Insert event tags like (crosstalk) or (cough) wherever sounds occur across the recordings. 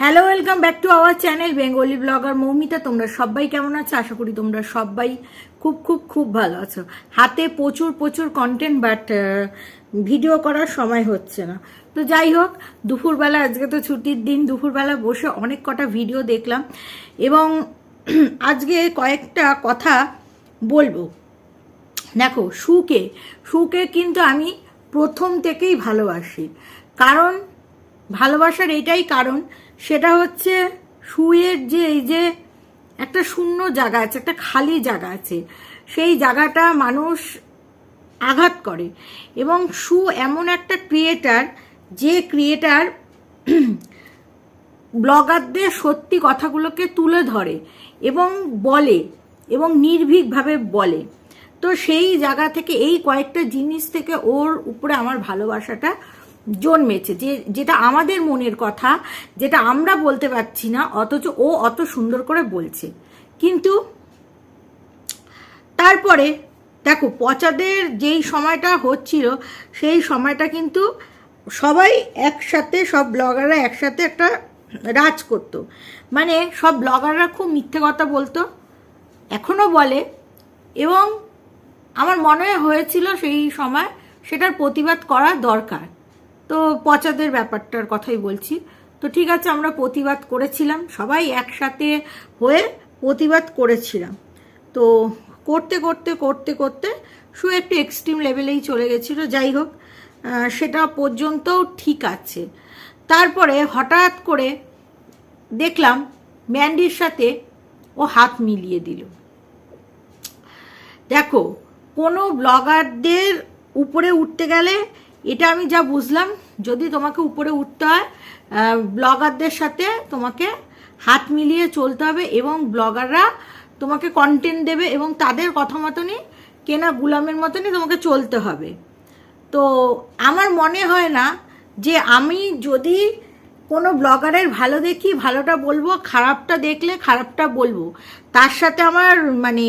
Hello welcome back to our channel Bengali blogger Moumita তোমরা সবাই কেমন আছো? আশা করি তোমরা সবাই খুব খুব খুব ভালো আছো। হাতে প্রচুর প্রচুর কন্টেন্ট বাট ভিডিও করার সময় হচ্ছে না। তো যাই হোক, দুপুরবেলা, আজকে তো ছুটির দিন, দুপুরবেলা বসে অনেক কটা ভিডিও দেখলাম। এবং (clears throat) আজকে কয়েকটা কথা বলব। দেখো, সুকে সুকে কিন্তু আমি প্রথম থেকেই ভালোবাসি। কারণ, ভালোবাসার এটাই কারণ সেটা হচ্ছে সুয়ের যে এই যে একটা শূন্য জায়গা আছে, একটা খালি জায়গা আছে, সেই জায়গাটা মানুষ আঘাত করে। এবং সু এমন একটা ক্রিয়েটার যে ক্রিয়েটার ব্লগারদের (clears throat) সত্যি কথাগুলোকে তুলে ধরে এবং বলে এবং নির্ভীকভাবে বলে। তো সেই জায়গা থেকে, এই কয়েকটা জিনিস থেকে ওর উপরে আমার ভালোবাসাটা জন্মেছে। যে, যেটা আমাদের মনের কথা, যেটা আমরা বলতে পারছি না, অথচ ও অত সুন্দর করে বলছে। কিন্তু তারপরে, দেখো, পচাদের যেই সময়টা হচ্ছিল, সেই সময়টা কিন্তু সবাই একসাথে, সব ব্লগাররা একসাথে একটা রাজ করতো। মানে সব ব্লগাররা খুব মিথ্যে কথা বলতো এখনও বলে। এবং আমার মনে হয়েছিল সেই সময় সেটার প্রতিবাদ করা দরকার। তো পচাদের ব্যাপারটার কথাই বলছি। তো ঠিক আছে, আমরা প্রতিবাদ করেছিলাম, সবাই একসাথে হয়ে প্রতিবাদ করেছিলাম। তো করতে করতে করতে করতে শু একটু এক্সট্রিম লেভেলেই চলে গেছিল, যাই হোক সেটা পর্যন্তও ঠিক আছে। তারপরে হঠাৎ করে দেখলাম ম্যান্ডির সাথে ও হাত মিলিয়ে দিল। দেখো, কোনো ব্লগারদের উপরে উঠতে গেলে এটা আমি যা বুঝলাম, যদি তোমাকে উপরে উঠতে হয় ব্লগারদের সাথে তোমাকে হাত মিলিয়ে চলতে হবে এবং ব্লগাররা তোমাকে কন্টেন্ট দেবে এবং তাদের কথা মতনই, কেনা গুলামের মতনই তোমাকে চলতে হবে। তো আমার মনে হয় না যে আমি যদি কোনো ব্লগারের ভালো দেখি, ভালোটা বলব, খারাপটা দেখলে খারাপটা বলব। তার সাথে আমার মানে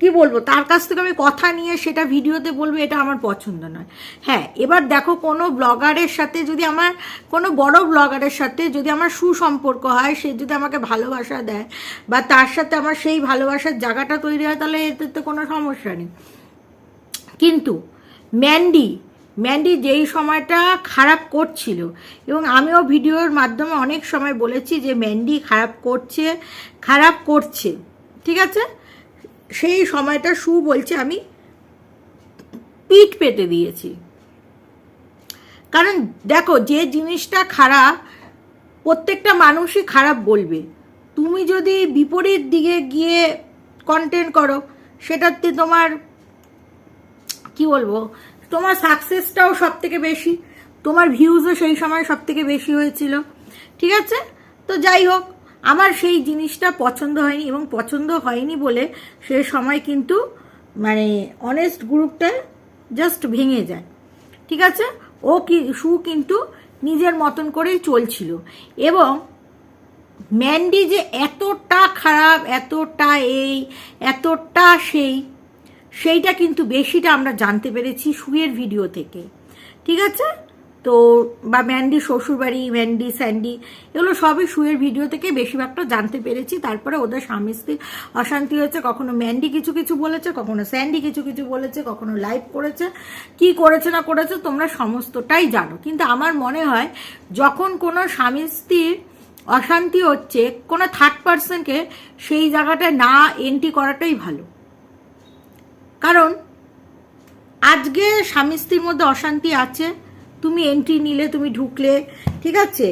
কি বলব, তার কাছ থেকে আমি কথা নিয়ে সেটা ভিডিওতে বলব, এটা আমার পছন্দ নয়। হ্যাঁ এবার দেখো কোনো ব্লগারের সাথে যদি আমার, কোনো বড় ব্লগারের সাথে যদি আমার সুসম্পর্ক হয়, সে যদি আমাকে ভালোবাসা দেয়, বা তার সাথে আমার সেই ভালোবাসার জায়গাটা তৈরি হয়, তাহলে এতে তো কোনো সমস্যা নেই। কিন্তু ম্যান্ডি ম্যান্ডি যেই সময়টা খারাপ করছিল, এবং আমিও ভিডিওর মাধ্যমে অনেক সময় বলেছি যে ম্যান্ডি খারাপ করছে খারাপ করছে, ঠিক আছে? সেই সময়টা সু বলছে, আমি পিঠ পেতে দিয়েছি। কারণ দেখো, যে জিনিসটা খারাপ, প্রত্যেকটা মানুষই খারাপ বলবে। তুমি যদি বিপরীত দিকে গিয়ে কন্টেন্ট করো, সেটাতে তোমার, কি বলব, তোমার সাকসেসটাও সব থেকে বেশি, তোমার ভিউজও সেই সময় সব থেকে বেশি হয়েছিল। ঠিক আছে? তো যাই হোক আমার সেই জিনিসটা পছন্দ হয়নি এবং পছন্দ হয়নি বলে সে সময় কিন্তু মানে অনেস্ট গ্রুপটা জাস্ট ভেঙে যায়। ঠিক আছে? ও কি, সু কিন্তু নিজের মতন করেই চলছিল। এবং ম্যান্ডি যে এতটা খারাপ, এতটা এই, এতটা সেই, সেইটা কিন্তু বেশিটা আমরা জানতে পেরেছি সুয়ের ভিডিও থেকে। ঠিক আছে? তো, বা ম্যান্ডি শ্বশুরবাড়ি ম্যান্ডি স্যান্ডি এগুলো সবই সুয়ের ভিডিও থেকে বেশিরভাগটা জানতে পেরেছি। তারপরে ওদের স্বামী স্ত্রী অশান্তি হয়েছে, কখনো ম্যান্ডি কিছু কিছু বলেছে, কখনো স্যান্ডি কিছু কিছু বলেছে, কখনো লাইভ করেছে। কি করেছে না করেছে তোমরা সমস্তটাই জানো। কিন্তু আমার মনে হয় যখন কোনো স্বামী স্ত্রীর অশান্তি হচ্ছে, কোনো থার্ড পার্সনকে সেই জায়গাটায় না এন্ট্রি করাটাই ভালো। কারণ আজকে স্বামী স্ত্রীর মধ্যে অশান্তি আছে তুমি এন্ট্রি নিলে, তুমি ঢুকলে, ঠিক আছে?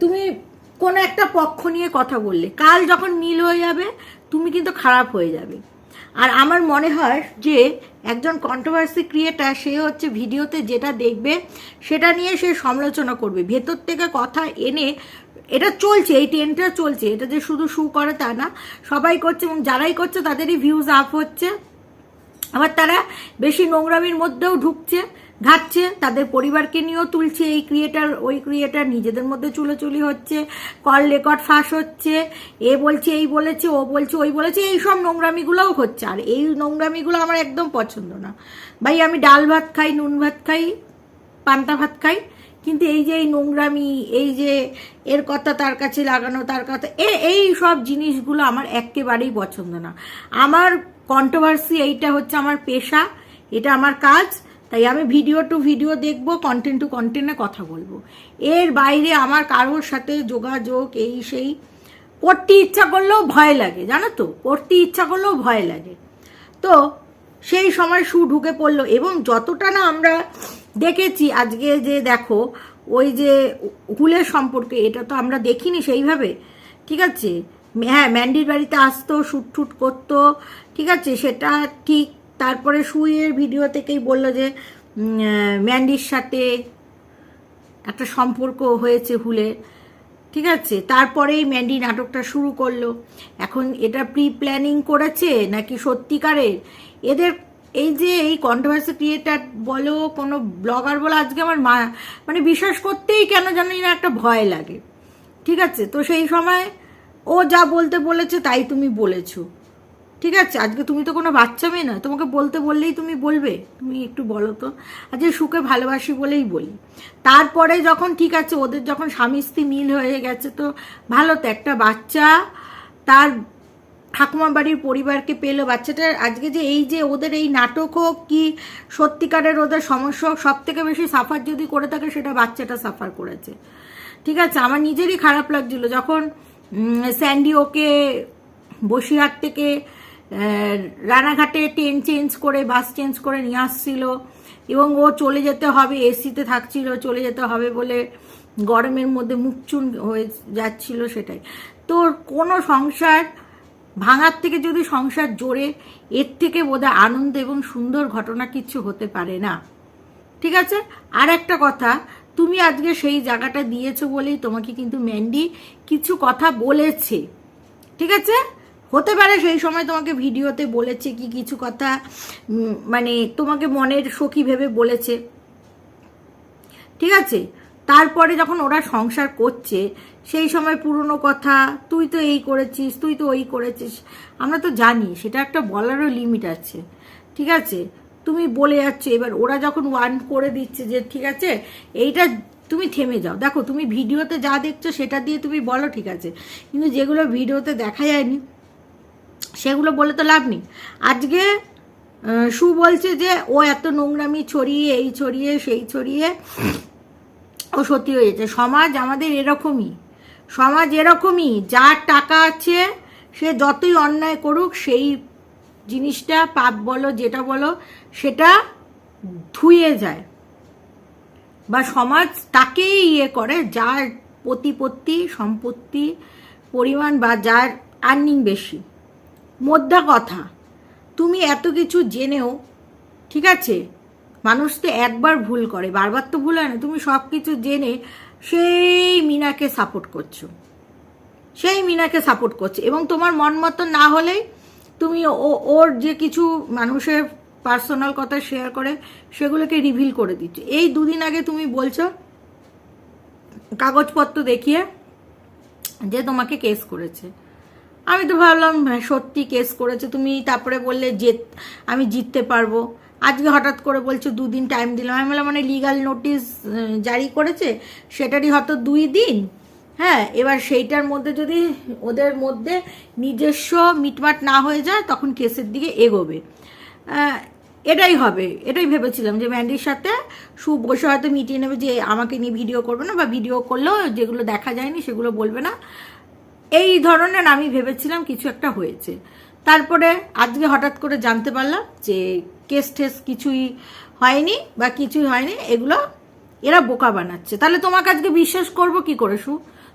তুমি কোনো একটা পক্ষ নিয়ে কথা বললে, কাল যখন মিল হয়ে যাবে, তুমি কিন্তু খারাপ হয়ে যাবে। আর আমার মনে হয় যে, একজন কন্ট্রোভার্সি ক্রিয়েটার সে হচ্ছে ভিডিওতে যেটা দেখবে, সেটা নিয়ে সে সমালোচনা করবে। ভেতর থেকে কথা এনে, এটা চলছে, এই ট্রেনটা চলছে, এটা যে শুধু শু করে তা না, সবাই করছে এবং যারাই করছে, তাদেরই ভিউজ আপ হচ্ছে। আবার তারা বেশি নোংরামির মধ্যেও ঢুকছে। ঘাটছে, তাদের পরিবারকে নিয়েও তুলছে, এই ক্রিয়েটার ওই ক্রিয়েটার নিজেদের মধ্যে চুলোচুলি হচ্ছে কল রেকর্ড ফাঁস হচ্ছে, এ বলছে, এই বলেছে, ও বলছে, ওই বলেছে এই সব নোংরামিগুলোও হচ্ছে। আর এই নোংরামিগুলো আমার একদম পছন্দ না। ভাই, আমি ডাল ভাত খাই, নুন ভাত খাই, পান্তা ভাত খাই, কিন্তু এই যে এই নোংরামি, এই যে এর কথা তার কাছে লাগানো, তার কথা, এ, এই সব জিনিসগুলো আমার একেবারেই পছন্দ না। আমার কন্ট্রোভার্সি এইটা হচ্ছে আমার পেশা, এটা আমার কাজ তাই আমি ভিডিও টু ভিডিও দেখব কন্টেন্ট টু কন্টেন্টে কথা বলব। এর বাইরে আমার কারোর সাথে যোগাযোগ, এই সেই, করতে ইচ্ছা করলেও ভয় লাগে, জানো তো? করতে ইচ্ছা করলেও ভয় লাগে। তো সেই সময় শু ঢুকে পড়ল, এবং যতটা না আমরা দেখেছি আজকে যে দেখো, ওই যে হুলের সম্পর্কে, এটা তো আমরা দেখিনি সেইভাবে, ঠিক আছে? হ্যাঁ ম্যান্ডির বাড়িতে আসতো শ্যুট ঠুট করতো, ঠিক আছে? সেটা ঠিক তারপরে সুইয়ের ভিডিও থেকেই বলল যে ম্যান্ডির সাথে একটা সম্পর্ক হয়েছে হুলের ঠিক আছে? তারপরেই ম্যান্ডি নাটকটা শুরু করল। এখন এটা প্রি প্ল্যানিং করেছে নাকি সত্যিকারের? এদের এই যে এই কন্ট্রোভার্সি ক্রিয়েটার বলো, কোনো ব্লগার বলো, আজকে আমার মা মানে বিশ্বাস করতেই কেন জানি না একটা ভয় লাগে। ঠিক আছে? তো সেই সময় ও যা বলতে বলেছে তাই তুমি বলেছ। ঠিক আছে? আজকে তুমি তো কোনো বাচ্চা মেয়ে না তোমাকে বলতে বললেই তুমি বলবে। তুমি একটু বলো তো। আজকে সুখে ভালোবাসি বলেই বলি। তারপরে যখন ঠিক আছে, ওদের যখন স্বামী স্ত্রী মিল হয়ে গেছে, তো ভালো তো একটা বাচ্চা, তার ঠাকুমা বাড়ির পরিবারকে পেল। বাচ্চাটার আজকে যে এই যে ওদের এই নাটক হোক কি সত্যিকারের ওদের সমস্যা হোক সব থেকে বেশি সাফার যদি করে থাকে, সেটা বাচ্চাটা সাফার করেছে। ঠিক আছে? আমার নিজেরই খারাপ লাগছিল। যখন স্যান্ডি ওকে বসিরহাট থেকে রানাঘাটে ট্রেন চেঞ্জ করে বাস চেঞ্জ করে নিয়ে আসছিল। এবং ও চলে যেতে হবে এসিতে থাকছিল, চলে যেতে হবে বলে গরমের মধ্যে মুখচুন হয়ে যাচ্ছিল সেটাই। তোর কোনো সংসার, ভাঙার থেকে যদি সংসার জোরে, এর থেকে বোধহয় আনন্দ এবং সুন্দর ঘটনা কিছু হতে পারে না। ঠিক আছে? আর একটা কথা, তুমি আজকে সেই জায়গাটা দিয়েছ বলেই তোমাকে কিন্তু ম্যান্ডি কিছু কথা বলেছে। ঠিক আছে? হতে পারে সেই সময় তোমাকে ভিডিওতে বলেছে কি কিছু কথা মানে তোমাকে মনের সখী ভেবে বলেছে। ঠিক আছে? তারপরে যখন ওরা সংসার করছে, সেই সময় পুরনো কথা, তুই তো এই করেছিস, তুই তো ওই করেছিস। আমরা তো জানি, সেটা একটা বলারও লিমিট আছে। ঠিক আছে? তুমি বলে যাচ্ছ, এবার ওরা যখন ওয়ান করে দিচ্ছে যে, ঠিক আছে, এইটা তুমি থেমে যাও। দেখো, তুমি ভিডিওতে যা দেখছ, সেটা দিয়ে তুমি বলো, ঠিক আছে। কিন্তু যেগুলো ভিডিওতে দেখা যায়নি সেগুলো বলে তো লাভ নেই। আজকে সু বলছে যে, ও এত নোংরামি ছড়িয়ে, এই ছড়িয়ে, সেই ছড়িয়ে ও সত্যি হয়েছে। সমাজ আমাদের এরকমই। সমাজ এরকমই। যার টাকা আছে, সে যতই অন্যায় করুক, সেই জিনিসটা পাপ বলো, যেটা বলো, সেটা ধুয়ে যায়। বা সমাজ তাকেই ইয়ে করে, যার প্রতিপত্তি, সম্পত্তি, পরিমাণ বা যার আর্নিং বেশি। মোদ্দা কথা। তুমি এত কিছু জেনেও, ঠিক আছে? মানুষ তো একবার ভুল করে, বারবার তো ভুল হয় না। তুমি সব কিছু জেনে সেই মিনাকে সাপোর্ট করছ। সেই মিনাকে সাপোর্ট করছে। এবং তোমার মন মতো না হলেই তুমি ও- ওর যে কিছু মানুষের পার্সোনাল কথা শেয়ার করে, সেগুলোকে রিভিল করে দিচ্ছ। এই দুদিন আগে তুমি বলছো, কাগজপত্র দেখিয়ে যে তোমাকে কেস করেছে। আমি তো ভাবলাম হ্যাঁ, সত্যি কেস করেছে। তুমি তারপরে বললে যে আমি জিততে পারব। আজকে হঠাৎ করে বলছো দুদিন টাইম দিলাম। আমি বললাম মানে লিগাল নোটিশ জারি করেছে? সেটারই হয়তো দুই দিন। হ্যাঁ এবার সেইটার মধ্যে যদি ওদের মধ্যে নিজস্ব মিটমাট না হয়ে যায় তখন কেসের দিকে এগোবে। এটাই হবে। এটাই ভেবেছিলাম যে ম্যান্ডির সাথে সু বসে হয়তো মিটিয়ে নেবে যে আমাকে নিয়ে ভিডিও করবে না বা ভিডিও করলেও যেগুলো দেখা যায়নি সেগুলো বলবে না। এই ধরনের আমি ভেবেছিলাম কিছু একটা হয়েছে। তারপরে আজকে হঠাৎ করে জানতে পারলাম যে কেস টেস কিছুই হয়নি বা কিছুই হয়নি, এগুলো এরা বোকা বানাচ্ছে। তাহলে তোমাকে আজকে বিশ্বাস করব কি করে শু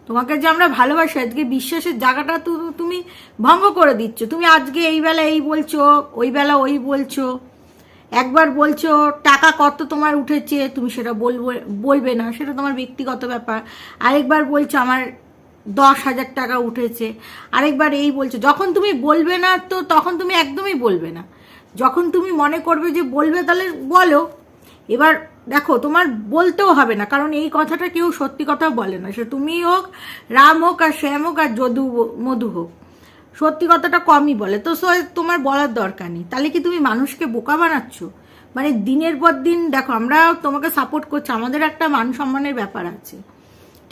তোমাকে যে আমরা ভালোবাসি, আজকে বিশ্বাসের জায়গাটা তুমি ভঙ্গ করে দিচ্ছ। তুমি আজকে এই বেলা এই বলছো, ওই বেলা ওই বলছো, একবার বলছো, টাকা কত তোমার উঠেছে, তুমি সেটা বলব, বলবে না, সেটা তোমার ব্যক্তিগত ব্যাপার। আরেকবার বলছো, আমার দশ হাজার টাকা উঠেছে। আরেকবার এই বলছো, যখন তুমি বলবে না তো তখন তুমি একদমই বলবে না। যখন তুমি মনে করবে যে বলবে তাহলে বলো। এবার দেখো, তোমার বলতেও হবে না, কারণ এই কথাটা কেউ সত্যি কথা বলে না। সে তুমি হোক, রাম হোক আর শ্যাম হোক আর যদু, মধু হোক, সত্যি কথাটা কমই বলে। তো সো, তোমার বলার দরকার নেই। তাহলে কি তুমি মানুষকে বোকা বানাচ্ছ? মানে দিনের পর দিন, দেখো আমরা তোমাকে সাপোর্ট করছি, আমাদের একটা মান সম্মানের ব্যাপার আছে।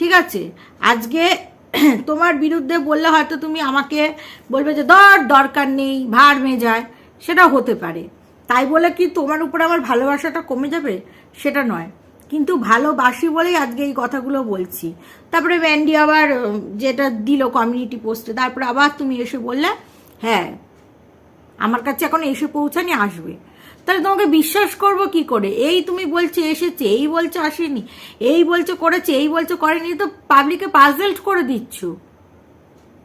ঠিক আছে? আজকে (clears throat) তোমার বিরুদ্ধে বললে হয়তো তুমি আমাকে বলবে যে দর দরকার নেই, ভার মেজায় সেটা হতে পারে। তাই বলে কি তোমার উপরে আমার ভালোবাসাটা কমে যাবে? সেটা নয়। কিন্তু ভালোবাসি বলেই আজকে এই কথাগুলো বলছি। তারপরে ম্যান্ডি আবার যেটা দিল কমিউনিটি পোস্টে তারপরে আবার তুমি এসে বললে হ্যাঁ আমার কাছে এখন এসে পৌঁছানি আসবে। তাহলে তোমাকে বিশ্বাস করব কি করে? এই তুমি বলছো এসেছে, এই বলছো আসেনি, এই বলছো করেছে, এই বলছো করেনি তো পাবলিকে পাজেল্ট করে দিচ্ছ।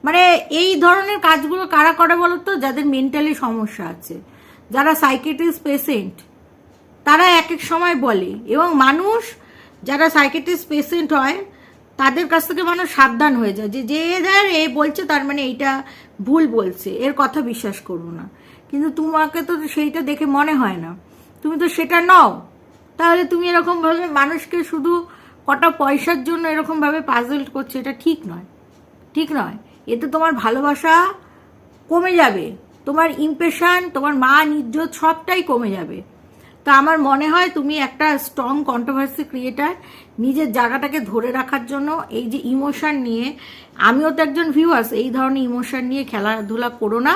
মানে এই ধরনের কাজগুলো কারা করে বলো তো? যাদের মেন্টালি সমস্যা আছে। যারা সাইকেট্রিস্ট পেশেন্ট তারা এক এক সময় বলে। এবং মানুষ যারা সাইকেট্রিস্ট পেশেন্ট হয় তাদের কাছ থেকে মানুষ সাবধান হয়ে যায়। যে যে যার এ বলছে, তার মানে এইটা ভুল বলছে। এর কথা বিশ্বাস করব না। কিন্তু তোমাকে তো সেইটা দেখে মনে হয় না। তুমি তো সেটা নও। তাহলে তুমি এরকমভাবে মানুষকে শুধু কটা পয়সার জন্য এরকমভাবে পাজেল্ট করছে, এটা ঠিক নয়। ঠিক নয়। এতে তোমার ভালোবাসা কমে যাবে। তোমার ইমপ্রেশন তোমার মান, ইজ্জত সবটাই কমে যাবে। তো আমার মনে হয় তুমি একটা স্ট্রং কন্ট্রোভার্সি ক্রিয়েটার নিজের জায়গাটাকে ধরে রাখার জন্য এই যে ইমোশন নিয়ে, আমিও তো একজন ভিউয়ার্স এই ধরনের ইমোশন নিয়ে খেলাধুলা করো না।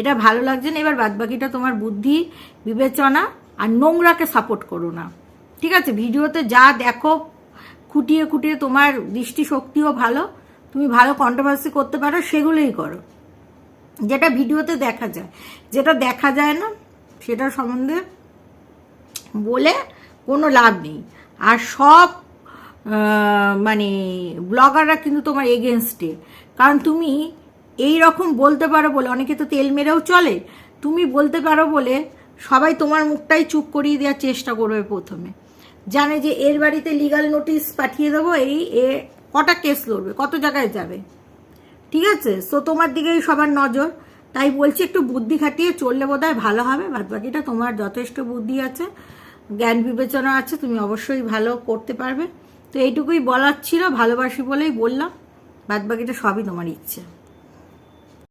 এটা ভালো লাগছে না। এবার বাদবাকিটা তোমার বুদ্ধি, বিবেচনা আর নোংরাকে সাপোর্ট করো না। ঠিক আছে? ভিডিওতে যা দেখো, খুঁটিয়ে খুঁটিয়ে তোমার দৃষ্টিশক্তিও ভালো। তুমি ভালো কন্ট্রোভার্সি করতে পারো, সেগুলোই করো। যেটা ভিডিওতে দেখা যায়। যেটা দেখা যায় না সেটা সম্বন্ধে বলে কোনো লাভ নেই। আর সব মানে ব্লগাররা কিন্তু তোমার এগেনস্টে কারণ তুমি এই রকম বলতে পারো বলে, অনেকে তো তেল মেরেও চলে, তুমি বলতে পারো বলে সবাই তোমার মুখটাই চুপ করিয়ে দেওয়ার চেষ্টা করবে প্রথমে। জানে যে এর বাড়িতে লিগাল নোটিশ পাঠিয়ে দেবো, এই, এ, কটা কেস লড়বে, কত জায়গায় যাবে। ঠিক আছে? সো তোমার দিকেই সবার নজর। তাই বলছি একটু বুদ্ধি খাটিয়ে চললে বোধহয় ভালো হবে। বাদ বাকিটা তোমার যথেষ্ট বুদ্ধি আছে, জ্ঞান বিবেচনা আছে, তুমি অবশ্যই ভালো করতে পারবে। তো এইটুকুই বলার ছিল, ভালোবাসি বলেই বললাম। বাদ বাকিটা সবই তোমার ইচ্ছে।